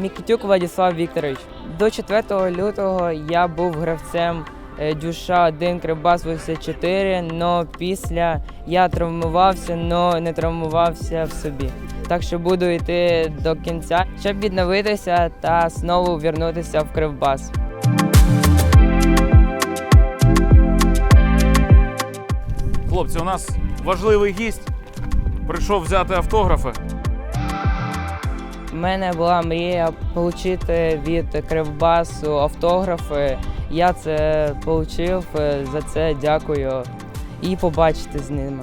Нікітюк Владислав Вікторович. До 4 лютого я був гравцем е, Дюша 1 Кривбас 84, але після я травмувався, але не травмувався в собі. Так що буду йти до кінця, щоб відновитися та знову вернутися в Кривбас. Хлопці, у нас важливий гість. Прийшов взяти автографи. Мене була мрія отримати від Кривбасу автографи. Я це отримав, за це дякую і побачити з ними.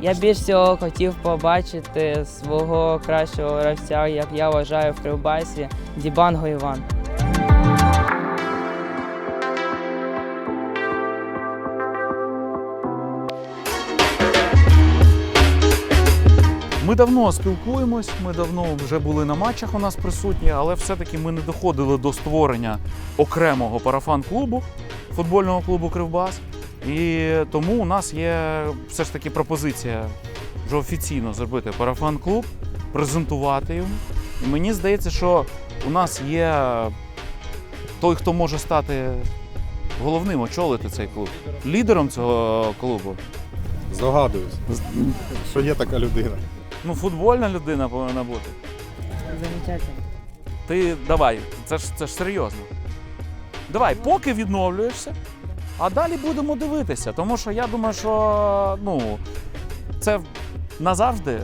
Я більш всього хотів побачити свого кращого гравця, як я вважаю в Кривбасі, Дібанго Іван. Ми давно спілкуємось, ми давно вже були на матчах у нас присутні, але все-таки ми не доходили до створення окремого парафан-клубу футбольного клубу Кривбас. І тому у нас є все ж таки пропозиція вже офіційно зробити парафан-клуб, презентувати його. І мені здається, що у нас є той, хто може стати головним, очолити цей клуб, лідером цього клубу. Здогадуюсь, що є така людина. Ну, футбольна людина повинна бути. Замечательно. Ти давай, це ж це ж серйозно. Давай, поки відновлюєшся, а далі будемо дивитися. Тому що я думаю, що ну, це назавжди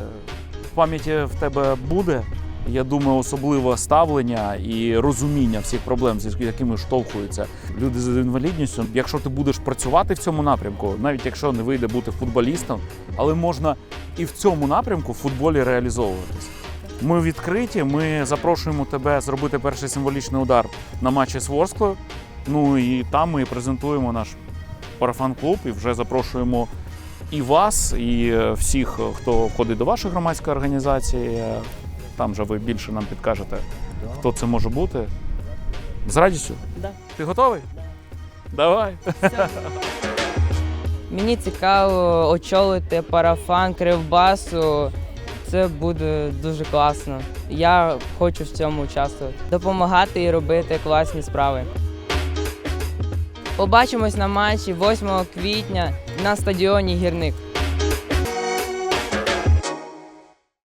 в пам'яті в тебе буде. Я думаю, особливе ставлення і розуміння всіх проблем, з якими штовхуються люди з інвалідністю. Якщо ти будеш працювати в цьому напрямку, навіть якщо не вийде бути футболістом, але можна і в цьому напрямку в футболі реалізовуватись. Ми відкриті. Ми запрошуємо тебе зробити перший символічний удар на матчі з Ворсклою. Ну і там ми презентуємо наш парафан-клуб і вже запрошуємо і вас, і е, всіх, хто входить до вашої громадської організації. Е, Там же ви більше нам підкажете, хто це може бути. З радістю. Да. Ти готовий? Давай. Мені цікаво очолити парафан Кривбасу. Це буде дуже класно. Я хочу в цьому участвувати, допомагати і робити класні справи. Побачимось на матчі 8 квітня на стадіоні Гірник.